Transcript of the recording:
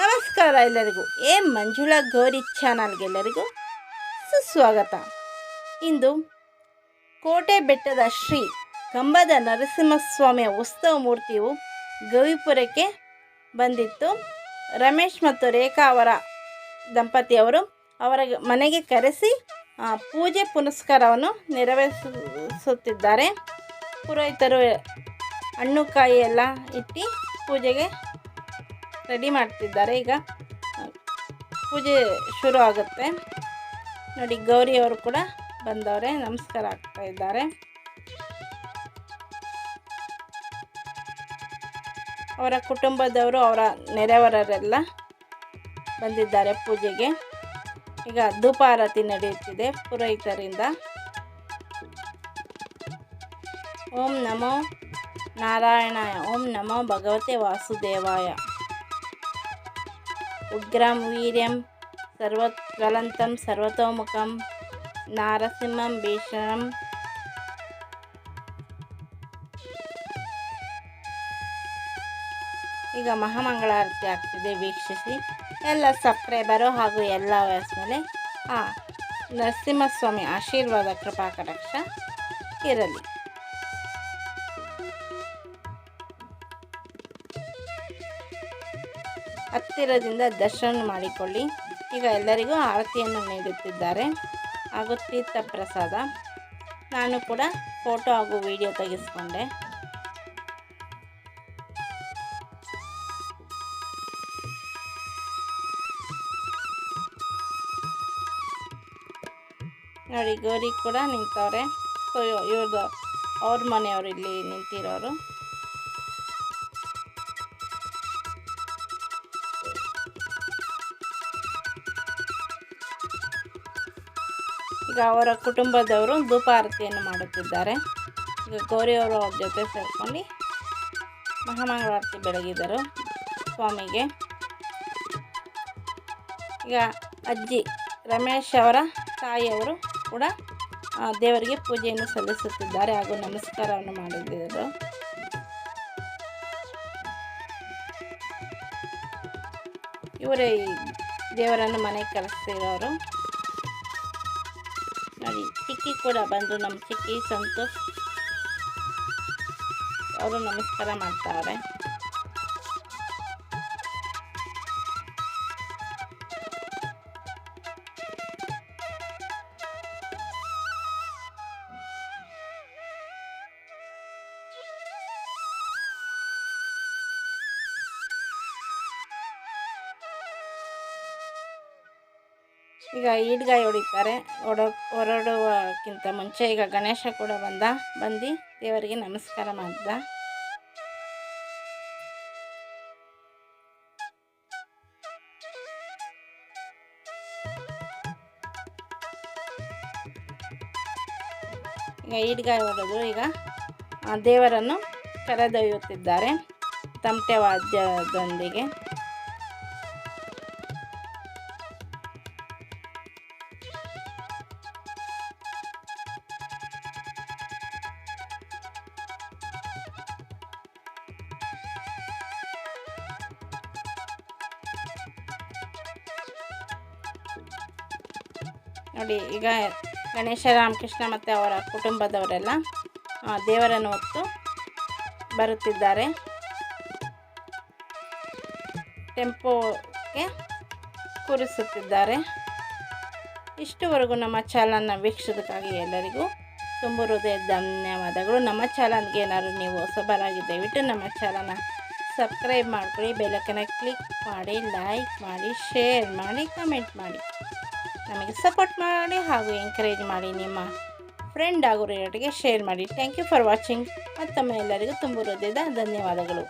ನಮಸ್ಕಾರ ಎಲ್ಲರಿಗೂ. ಎ ಮಂಜುಳಾ ಗೌರಿ ಚಾನಲ್ಗೆಲ್ಲರಿಗೂ ಸುಸ್ವಾಗತ. ಇಂದು ಕೋಟೆ ಬೆಟ್ಟದ ಶ್ರೀ ಕಂಬದ ನರಸಿಂಹಸ್ವಾಮಿಯ ಉತ್ಸವ ಮೂರ್ತಿಯು ಗವಿಪುರಕ್ಕೆ ಬಂದಿತ್ತು. ರಮೇಶ್ ಮತ್ತು ರೇಖಾ ಅವರ ದಂಪತಿಯವರು ಅವರ ಮನೆಗೆ ಕರೆಸಿ ಪೂಜೆ ಪುನಸ್ಕಾರವನ್ನು ನೆರವೇರಿಸುತ್ತಿದ್ದಾರೆ. ಪುರೋಹಿತರು ಹಣ್ಣು ಕಾಯಿ ಎಲ್ಲ ಇಟ್ಟು ಪೂಜೆಗೆ ರೆಡಿ ಮಾಡ್ತಿದ್ದಾರೆ. ಈಗ ಪೂಜೆ ಶುರು ಆಗುತ್ತೆ. ನೋಡಿ, ಗೌರಿ ಅವರು ಕೂಡ ಬಂದವರೆ. ನಮಸ್ಕಾರ ಆಗ್ತಾ ಇದ್ದಾರೆ. ಅವರ ಕುಟುಂಬದವರು ಅವರ ನೆರೆವರರೆಲ್ಲ ಬಂದಿದ್ದಾರೆ ಪೂಜೆಗೆ. ಈಗ ಧೂಪಾರತಿ ನಡೆಯುತ್ತಿದೆ ಪುರೋಹಿತರಿಂದ. ಓಂ ನಮೋ ನಾರಾಯಣಾಯ. ಓಂ ನಮೋ ಭಗವತೆ ವಾಸುದೇವಾಯ. ಉಗ್ರಂ ವೀರ್ಯಂ ಸರ್ವಜ್ವಲಂತಂ ಸರ್ವತೋಮುಖಂ ನಾರಸಿಂಹಂ ಭೀಷಣಂ ಈಗ ಮಹಾಮಂಗಳಾರತಿ ಆಗ್ತಿದೆ, ವೀಕ್ಷಿಸಿ. ಎಲ್ಲ ಸಬ್ಸ್ಕ್ರೈಬರು ಹಾಗೂ ಎಲ್ಲ ವಯಸ್ಸಿನಲ್ಲಿ ಆ ನರಸಿಂಹಸ್ವಾಮಿ ಆಶೀರ್ವಾದ, ಕೃಪಾ, ಕಟಾಕ್ಷ ಇರಲಿ. ಹತ್ತಿರದಿಂದ ದರ್ಶನ ಮಾಡಿಕೊಳ್ಳಿ. ಈಗ ಎಲ್ಲರಿಗೂ ಆರತಿಯನ್ನು ನೀಡುತ್ತಿದ್ದಾರೆ. ಹಾಗೂ ತೀರ್ಥ ಪ್ರಸಾದ ನಾನು ಕೂಡ ಫೋಟೋ ಹಾಗೂ ವಿಡಿಯೋ ತೆಗೆಸ್ಕೊಂಡೆ. ನೋಡಿ, ಗೌರಿ ಕೂಡ ನಿಂತವ್ರೆ. ಸೊ ಇವ್ರದ್ದು ಅವ್ರ ಮನೆಯವರು ಇಲ್ಲಿ ನಿಂತಿರೋರು. ಈಗ ಅವರ ಕುಟುಂಬದವರು ಧೂಪಾರತಿಯನ್ನು ಮಾಡುತ್ತಿದ್ದಾರೆ. ಈಗ ಗೌರಿಯವರು ಅವ್ರ ಜೊತೆ ಸೇರ್ಕೊಂಡು ಮಹಾಮಂಗಳಾರತಿ ಬೆಳಗಿದರು ಸ್ವಾಮಿಗೆ. ಈಗ ಅಜ್ಜಿ ರಮೇಶ್ ಅವರ ತಾಯಿಯವರು ಕೂಡ ದೇವರಿಗೆ ಪೂಜೆಯನ್ನು ಸಲ್ಲಿಸುತ್ತಿದ್ದಾರೆ ಹಾಗೂ ನಮಸ್ಕಾರವನ್ನು ಮಾಡಿದ್ದರು ಇವರೇ ದೇವರನ್ನು ಮನೆಗೆ ಕರೆಸ್ತಿರೋರು ನೋಡಿ ಚಿಕ್ಕಿ ಕೂಡ ಬಂದರು ನಮ್ಮ ಚಿಕ್ಕಿ ಸಂತೋಷ್ ಅವರು ನಮಸ್ಕಾರ ಮಾಡ್ತಾವ್ರೆ ಈಗ ಈಡ್ಗಾಯಿ ಹೊಡಿತಾರೆ. ಹೊಡೋ, ಹೊರಡುವಕ್ಕಿಂತ ಮುಂಚೆ ಈಗ ಗಣೇಶ ಕೂಡ ಬಂದ, ಬಂದು ದೇವರಿಗೆ ನಮಸ್ಕಾರ ಮಾಡಿದ. ಈಗ ಈಡ್ಗಾಯಿ ಹೊಡೆದು ಈಗ ದೇವರನ್ನು ಕರೆದೊಯ್ಯುತ್ತಿದ್ದಾರೆ. ತಮಟೆ ವಾದ್ಯದೊಂದಿಗೆ. ನೋಡಿ, ಈಗ ಗಣೇಶ ರಾಮಕೃಷ್ಣ ಮತ್ತು ಅವರ ಕುಟುಂಬದವರೆಲ್ಲ ದೇವರನ್ನು ಹೊತ್ತು ಬರುತ್ತಿದ್ದಾರೆ. ಟೆಂಪೋಗೆ ಕೂರಿಸುತ್ತಿದ್ದಾರೆ. ಇಷ್ಟುವರೆಗೂ ನಮ್ಮ ಚಾನಲ್ನ ವೀಕ್ಷಿಸೋದಕ್ಕಾಗಿ ಎಲ್ಲರಿಗೂ ತುಂಬ ಹೃದಯ ಧನ್ಯವಾದಗಳು. ನಮ್ಮ ಚಾನಲ್ಗೆ ಏನಾದರೂ ನೀವು ಹೊಸಬರಾಗಿ ದಯವಿಟ್ಟು ನಮ್ಮ ಚಾನಲ್ನ ಸಬ್ಸ್ಕ್ರೈಬ್ ಮಾಡಿಕೊಳ್ಳಿ ಬೆಲಕನ್ನು ಕ್ಲಿಕ್ ಮಾಡಿ, ಲೈಕ್ ಮಾಡಿ, ಶೇರ್ ಮಾಡಿ, ಕಮೆಂಟ್ ಮಾಡಿ. ನಮಗೆ ಸಪೋರ್ಟ್ ಮಾಡಿ ಹಾಗೂ ಎಂಕರೇಜ್ ಮಾಡಿ ನಿಮ್ಮ ಫ್ರೆಂಡ್ ಹಾಗೂ ಶೇರ್ ಮಾಡಿ. ಥ್ಯಾಂಕ್ ಯು ಫಾರ್ ವಾಚಿಂಗ್ ಮತ್ತೊಮ್ಮೆ ಎಲ್ಲರಿಗೂ ತುಂಬ ಹೃದಯದ ಧನ್ಯವಾದಗಳು.